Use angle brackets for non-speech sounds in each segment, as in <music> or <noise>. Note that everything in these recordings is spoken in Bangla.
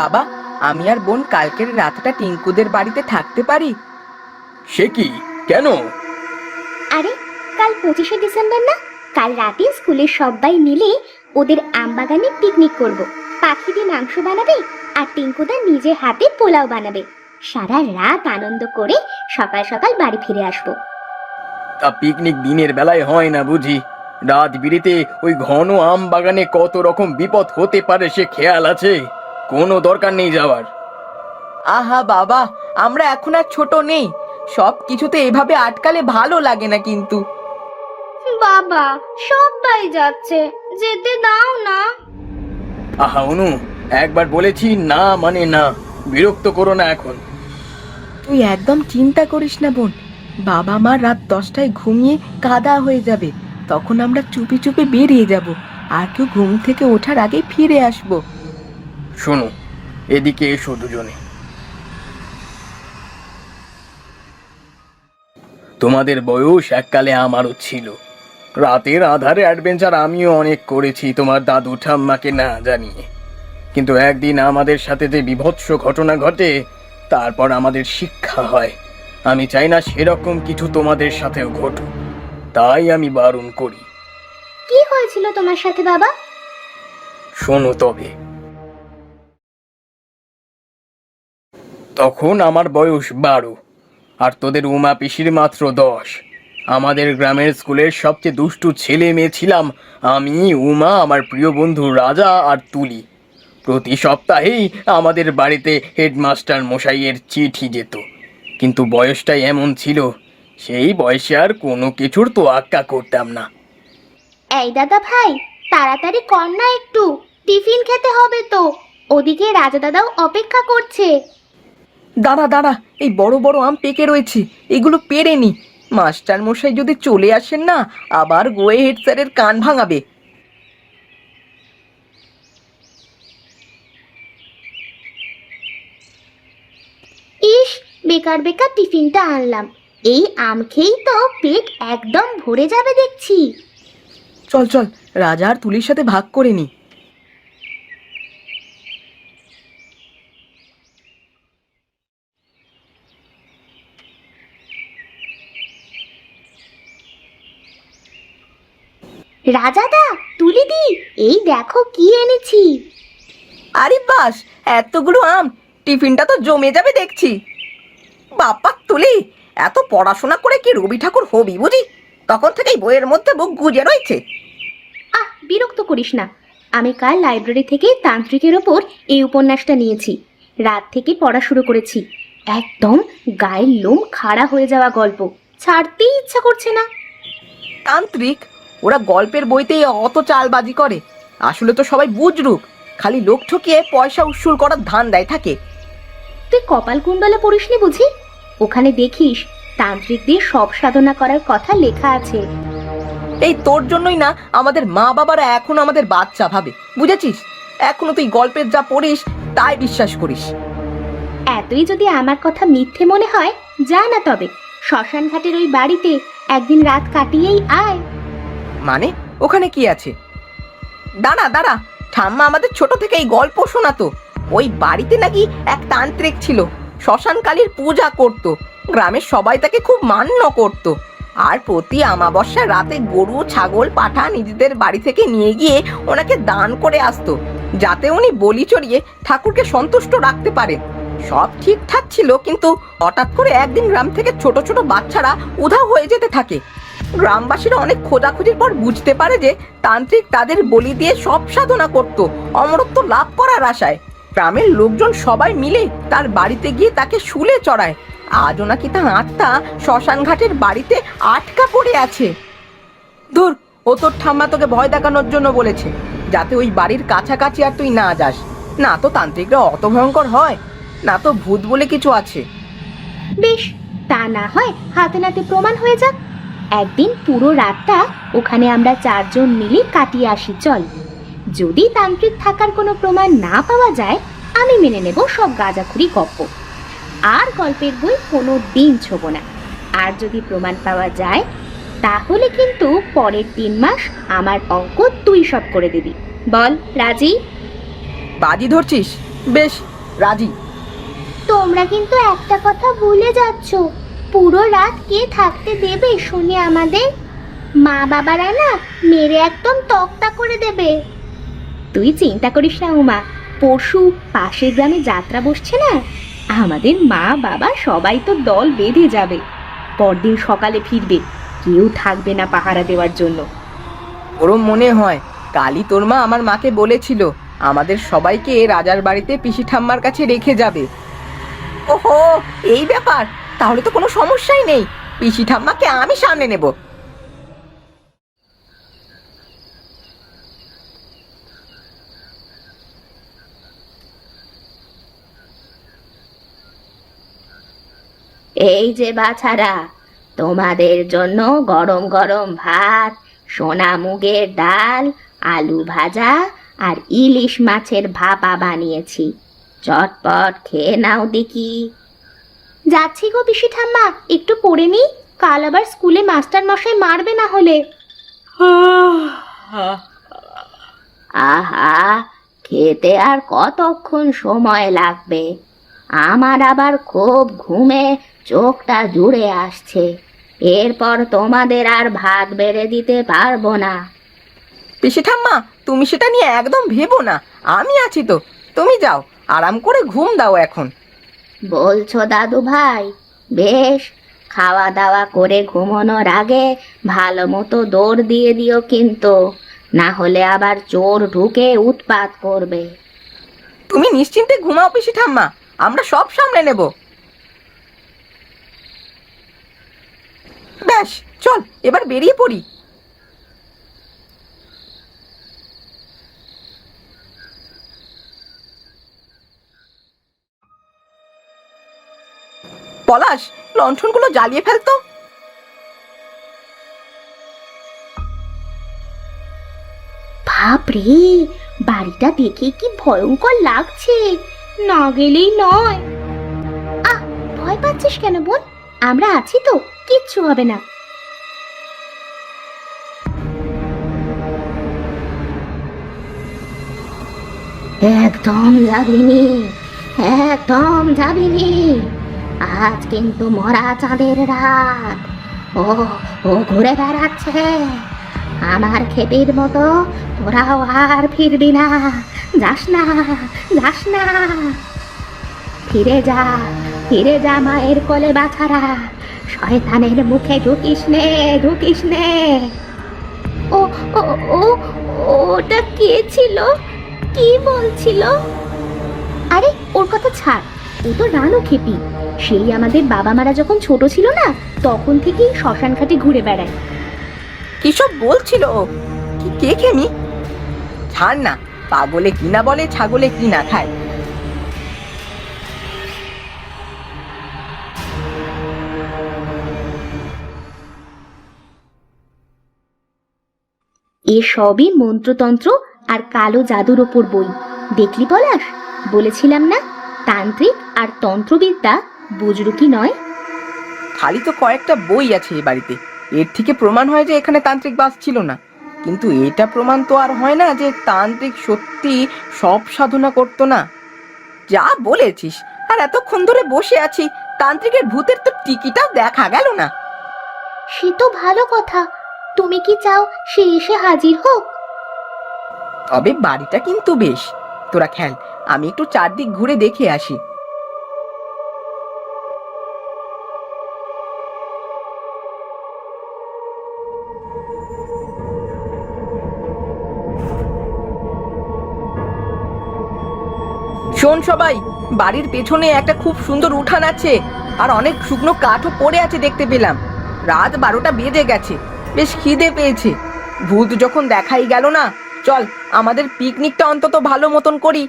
বাবা আমি আর বোন কালকের রাতটা টিঙ্কুদের বাড়িতে থাকতে পারি? সে কি? কেন? আরে কাল পঁচিশে ডিসেম্বর না? কাল রাতে স্কুলের সবাই মিলে ওদের আমবাগানে পিকনিক করব। পাখি দিয়ে মাংস বানাবে আর টিঙ্কুদা নিজের হাতে পোলাও বানাবে। সারা রাত আনন্দ করে সকাল সকাল বাড়ি ফিরে আসব। তা পিকনিক দিনের বেলায় হয় না বুঝি? রাত বিড়িতে ওই ঘন আম বাগানে কত রকম বিপদ হতে পারে সে খেয়াল আছে? কোনো দরকার নেই যাওয়ার। আহা বাবা আমরা এখন আর ছোট নেই। সব কিছুতে এভাবে আটকালে ভালো লাগে না কিন্তু। বাবা সবাই যাচ্ছে যেতে দাও না। আহা অনু একবার বলেছি না মানে না। বিরক্ত করো না এখন। তুই একদম চিন্তা করিস না বোন। বাবা মা রাত দশটায় ঘুমিয়ে কাদা হয়ে যাবে। তখন আমরা চুপি চুপি বেরিয়ে যাব। আর কেউ ঘুম থেকে ওঠার আগে ফিরে আসব। শোনো এদিকে এসো দুজনে। তোমাদের বয়স এককালে আমারও ছিল। রাতের আধারে অ্যাডভেঞ্চার আমিও অনেক করেছি তোমার দাদু ঠাম্মাকে না জানিয়ে। কিন্তু একদিন আমাদের সাথে যে বিভৎস ঘটনা ঘটে তারপর আমাদের শিক্ষা হয়। আমি চাই না সেরকম কিছু তোমাদের সাথেও ঘটুক। তাই আমি বারণ করি। কি হয়েছিল তোমার সাথে বাবা? শোনো তবে তখন আমার বয়স বারো, আর তোদের উমা পিসির মাত্র দশ। আমাদের গ্রামের স্কুলের সবচেয়ে দুষ্টু ছেলে মেয়ে ছিলাম আমি, উমা, আমার প্রিয় বন্ধু রাজা আর তুলি। প্রতি সপ্তাহেই আমাদের বাড়িতে হেডমাস্টার মশাইয়ের চিঠি যেত। কিন্তু বয়সটাই এমন ছিল, সেই বয়সে আর কোনো কিছুর তো তোয়াক্কা করতাম না। এই দাদা ভাই, তাড়াতাড়ি কর না একটু, টিফিন খেতে হবে তো। ওদিকে রাজা দাদাও অপেক্ষা করছে। দাঁড়া দাঁড়া এই বড় বড় আম পেকে রয়েছে এগুলো পেরে নি। মাস্টার মশাই যদি চলে আসেন না আবার গোয়ে হেড স্যারের কান ভাঙাবে। ইস বেকার বেকার টিফিনটা আনলাম। এই আম খেয়েই তো পেট একদম ভরে যাবে দেখছি। চল চল রাজা আর তুলির সাথে ভাগ করে নি। রাজাদা তুলি দি এই দেখো কি এনেছি। আরে বাস এতগুলো আম টিফিনটা তো জমে যাবে দেখছি। বাপ্পা তুলি এত পড়াশোনা করে কি রবি ঠাকুর হবি বুঝি? তখন থেকেই বইয়ের মধ্যে বুক গুজে রয়েছে। আহ বিরক্ত করিস না। আমি কাল লাইব্রেরি থেকে তান্ত্রিকের ওপর এই উপন্যাসটা নিয়েছি। রাত থেকে পড়া শুরু করেছি। একদম গায়ের লোম খাড়া হয়ে যাওয়া গল্প। ছাড়তেই ইচ্ছা করছে না। তান্ত্রিক ওরা গল্পের বইতেই অত চালবাজি করে। আসলে তো সবাই বুজরুক খালি লোক ঠকিয়ে পয়সা উসুল করার ধান দেয় থাকে। তুই কপাল কুণ্ডলা পড়িসনি বুঝি? ওখানে দেখিস তান্ত্রিকদের সব সাধনা করার কথা লেখা আছে। এই তোর জন্যই না আমাদের মা বাবারা এখন আমাদের বাচ্চা ভাবে বুঝেছিস? এখনও তুই গল্পের যা পড়িস তাই বিশ্বাস করিস। এতই যদি আমার কথা মিথ্যে মনে হয় যা না তবে শ্মশান ঘাটের ওই বাড়িতে একদিন রাত কাটিয়েই আয়। মানে? ওখানে কি আছে? দাঁড়া দাঁড়া। ঠাম্মা আমাদের ছোট থেকে এই গল্প শোনাতো। ওই বাড়িতে নাকি এক তান্ত্রিক ছিল। শ্মশান কালীর পূজা করত। গ্রামের সবাই তাকে খুব মান্য করত। আর প্রতি আমাবস্যার রাতে গরু, ছাগল, পাঠা নিজেদের বাড়ি থেকে নিয়ে গিয়ে ওনাকে দান করে আসতো। যাতে উনি বলি চড়িয়ে ঠাকুরকে সন্তুষ্ট রাখতে পারেন সব ঠিকঠাক ছিল, কিন্তু হঠাৎ করে একদিন গ্রাম থেকে ছোট ছোট বাচ্চারা উধাও হয়ে যেতে থাকে। গ্রামবাসীরা অনেক খোঁজাখুঁজির পর বুঝতে পারে যে তান্ত্রিক তাদের বলি দিয়ে সব সাধনা করত, অমরত্ব লাভ করার আশায়। গ্রামের লোকজন সবাই মিলে তার বাড়িতে গিয়ে তাকে শুলে চড়ায়। আজও নাকি তার আত্মা শ্মশান ঘাটের বাড়িতে আটকা পড়ে আছে। ধুর, ও তোর ঠাম্মা তোকে ভয় দেখানোর জন্য বলেছে। যাতে ওই বাড়ির কাছাকাছি আর তুই না যাস। না তো তান্ত্রিকরা অত ভয়ঙ্কর হয়, না তো ভূত বলে কিছু আছে। বেশ, তা না হয় হাতে নাতে প্রমাণ হয়ে যাক। একদিন পুরো রাতটা ওখানে আমরা চারজন মিলে কাটিয়ে আসি চল। যদি তান্ত্রিক থাকার কোনো প্রমাণ না পাওয়া যায় আমি মেনে নেব সব গাঁজাখুরি গপ্প। আর গল্পের বই কোনো দিন ছোব না। আর যদি প্রমাণ পাওয়া যায় তাহলে কিন্তু পরের তিন মাস আমার অঙ্ক তুই সব করে দিবি। বল রাজি? বাজি ধরছিস? বেশ রাজি। তোমরা কিন্তু একটা কথা ভুলে যাচ্ছ। পুরো রাত কে থাকতে দেবে শুনে আমাদের? মা বাবারা না মেরে একদম তক্তা করে দেবে। তুই চিন্তা করিস না উমা, পরশু পাশের গ্রামে যাত্রা বসছে না? আমাদের মা বাবা সবাই তো দল বেঁধে যাবে। পরদিন সকালে ফিরবে, কেউ থাকবে না পাহারা দেওয়ার জন্য। ওরও মনে হয়, কালই তোর মা আমার মাকে বলেছিল, আমাদের সবাইকে রাজার বাড়িতে পিসি ঠাম্মার কাছে রেখে যাবে। ওহো, এই ব্যাপার তাহলে তো কোনো সমস্যাই নেই। পিসি ঠাম্মাকে আমি সামনে নেব। এই যে বাছারা, তোমাদের জন্য গরম গরম ভাত, সোনা মুগের ডাল, আলু ভাজা আর ইলিশ মাছের ভাপা বানিয়েছি। চটপট খেয়ে নাও দেখি। যাচ্ছি গো পিসি ঠাম্মা একটু পড়ে নি কাল আবার স্কুলে মাস্টার মশাই মারবে না হলে। আহা খেতে আর কতক্ষণ সময় লাগবে? আমার আবার খুব ঘুমে চোখটা জুড়ে আসছে। এরপর তোমাদের আর ভাত বেড়ে দিতে পারব না। পিসি ঠাম্মা তুমি সেটা নিয়ে একদম ভেবো না। আমি আছি তো। তুমি যাও আরাম করে ঘুম দাও এখন। বলছো, দাদু ভাই? বেশ খাওয়া দাওয়া করে ঘুমানোর আগে ভালো মতো দৌড় দিয়ে দিও কিন্তু, না হলে আবার চোর ঢুকে উৎপাত করবে। তুমি নিশ্চিন্তে ঘুমাও পিসি ঠাম্মা, আমরা সব সামলে নেব। ব্যাস, চল, এবার বেরিয়ে পড়ি। পলাশ, লণ্ঠনগুলো জ্বালিয়ে ফেলতো বাপরে, বাড়িটা দেখে কি ভয়ঙ্কর লাগছে। না গেলেই নয়। আহ, ভয় পাচ্ছিস কেন বোন? আমরা আছি তো, কিচ্ছু হবে না। একদম যাবিনি একদম যাবিনি। আজ কিন্তু মরা চাঁদের রাত। ও ও ঘুরে বেড়াচ্ছে। আমার খেপির মতো তোরাও আর ফিরবি না। যাস না যাস না। ফিরে যা ফিরে যা মায়ের কোলে বাছারা শয়তানের মুখে ঢুকিস নে ঢুকিস নে। ও ও ও, ওটা কে ছিল? কি বলছিল? আরে, ওর কথা ছাড়। ও তো রানু খেপি। সেই আমাদের বাবা মারা যখন ছোট ছিল না তখন থেকেই শ্মশান ঘাটে ঘুরে বেড়ায়। কি সব বলছিল ও? কি কে খেমি ছাড় না পাগলে কি না বলে ছাগলে কি না খায়। এ সবই মন্ত্রতন্ত্র আর কালো জাদুর ওপর বই। দেখলি পলাশ? বলেছিলাম না? তান্ত্রিক আর তন্ত্রবিদ্যা বুঝরু কি নয়। খালি তো কয়েকটা বই আছে এ বাড়িতে। এর থেকে প্রমাণ হয় যে এখানে তান্ত্রিক বাস ছিল না। কিন্তু এটা প্রমাণ তো আর হয় না যে তান্ত্রিক সত্যি সব সাধনা করতো না। যা বলেছিস আর এতক্ষণ ধরে বসে আছি তান্ত্রিকের ভূতের তো টিকিটাও দেখা গেল না। সে তো ভালো কথা। তুমি কি চাও সে এসে হাজির হোক? তবে বাড়িটা কিন্তু বেশ। তোরা খেল আমি একটু চারদিক ঘুরে দেখে আসি। শোন সবাই, বাড়ির পেছনে একটা খুব সুন্দর উঠান আছে, আর অনেক শুকনো কাঠও পড়ে আছে দেখতে পেলাম। রাত বারোটা বেজে গেছে, বেশ খিদে পেয়েছে। ভূত যখন দেখাই গেল না, চল আমাদের পিকনিকটা অন্তত ভালো মতন করি।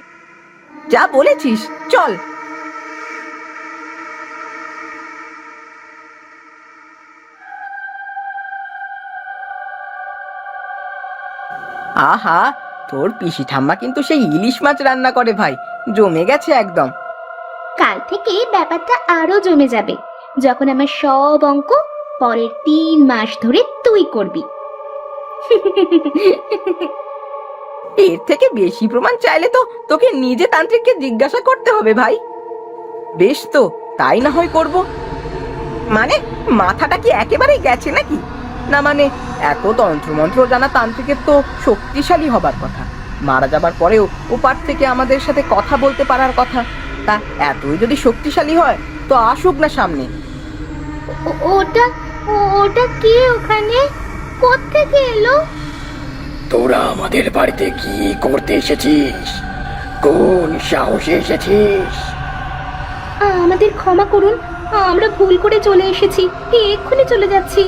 যা বলেছিস, চল। আহা, তোর পিসি ঠাম্মা কিন্তু সেই ইলিশ মাছ রান্না করে ভাই, জমে গেছে একদম। কাল থেকে ব্যাপারটা আরও জমে যাবে। যখন আমার সব অঙ্ক পরের তিন মাস ধরে তুই করবি। <laughs> এর থেকে বেশি প্রমাণ চাইলে তো তোকে নিজে তান্ত্রিককে জিজ্ঞাসা করতে হবে ভাই। বেশ তো, তাই না হয় করব। মানে মাথাটা কি একেবারেই গেছে নাকি? না মানে এত তন্ত্রমন্ত্র জানা তান্ত্রিকের তো শক্তিশালী হবার কথা। মারা যাবার পরেও ওপার থেকে আমাদের সাথে কথা বলতে পারার কথা। তা এতই যদি শক্তিশালী হয়, তো আসুক না সামনে। ওটা ওটা কে ওখানে? কোত্থেকে এলো? তোরা আমাদের বাড়িতে কি করতে এসেছিস? কোন সাহসে এসেছিস? আমাদের ক্ষমা করুন আমরা ভুল করে চলে এসেছি এক্ষুনি চলে যাচ্ছি।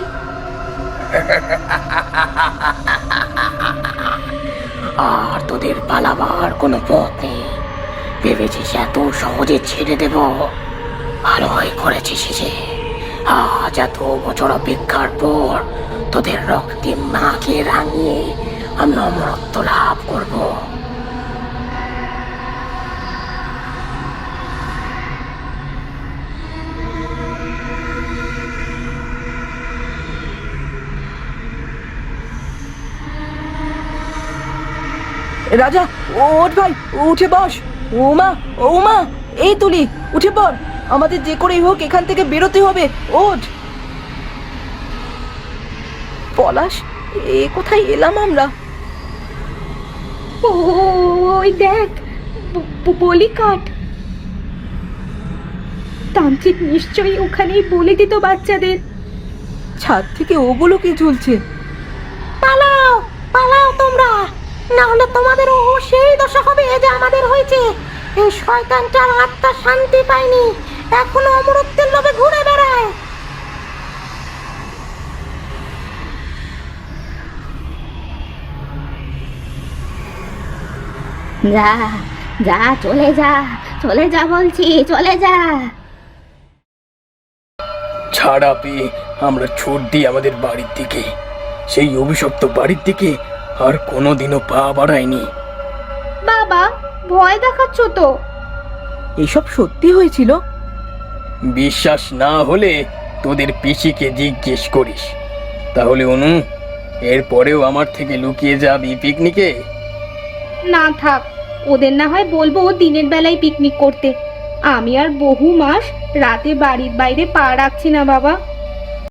আর তোদের পালাবার কোনো পথ নেই। ভেবেছিস এত সহজে ছেড়ে দেব? ভালোই করেছিস যে আজ এত বছর অপেক্ষার পর তোদের রক্তে মাকে রাঙিয়ে আমি অমরত্ব লাভ করব। রাজা, ওঠ ভাই, উঠে বস। ওমা ওমা এই তুলি, উঠে পড়। আমাদের যে করেই হোক, এখান থেকে বেরোতে হবে। ওঠ। পলাশ, এ কোথায় এলাম আমরা? ওই দেখ বলি তান্ত্রিক নিশ্চয়ই ওখানেই বলে দিত বাচ্চাদের। ছাদ থেকে ওগুলো কি ঝুলছে। পালাও পালাও তোমরা। না হলে তোমাদেরও সেই দশা হবে যে আমাদের হয়েছে। এই শয়তানটার আত্মা শান্তি পায়নি। এখনও অমরত্বের যা যা চলে যা চলে যা বলছি চলে যা। ছাড়া পেয়ে আমরা ছুট দিই আমাদের বাড়ির দিকে। সেই অভিশপ্ত বাড়ির দিকে আর কোনোদিনও পা বাড়ায়নি বাবা ভয় দেখাচ্ছ তো। এসব সত্যি হয়েছিল? বিশ্বাস না হলে তোদের পিসিকে জিজ্ঞেস করিস। তাহলে অনু এরপরেও আমার থেকে লুকিয়ে যাবি পিকনিকে? না থাক ওদের না হয় বলব দিনের বেলায় পিকনিক করতে। আমি আর বহু মাস রাতে বাড়ির বাইরে পা রাখছি না বাবা।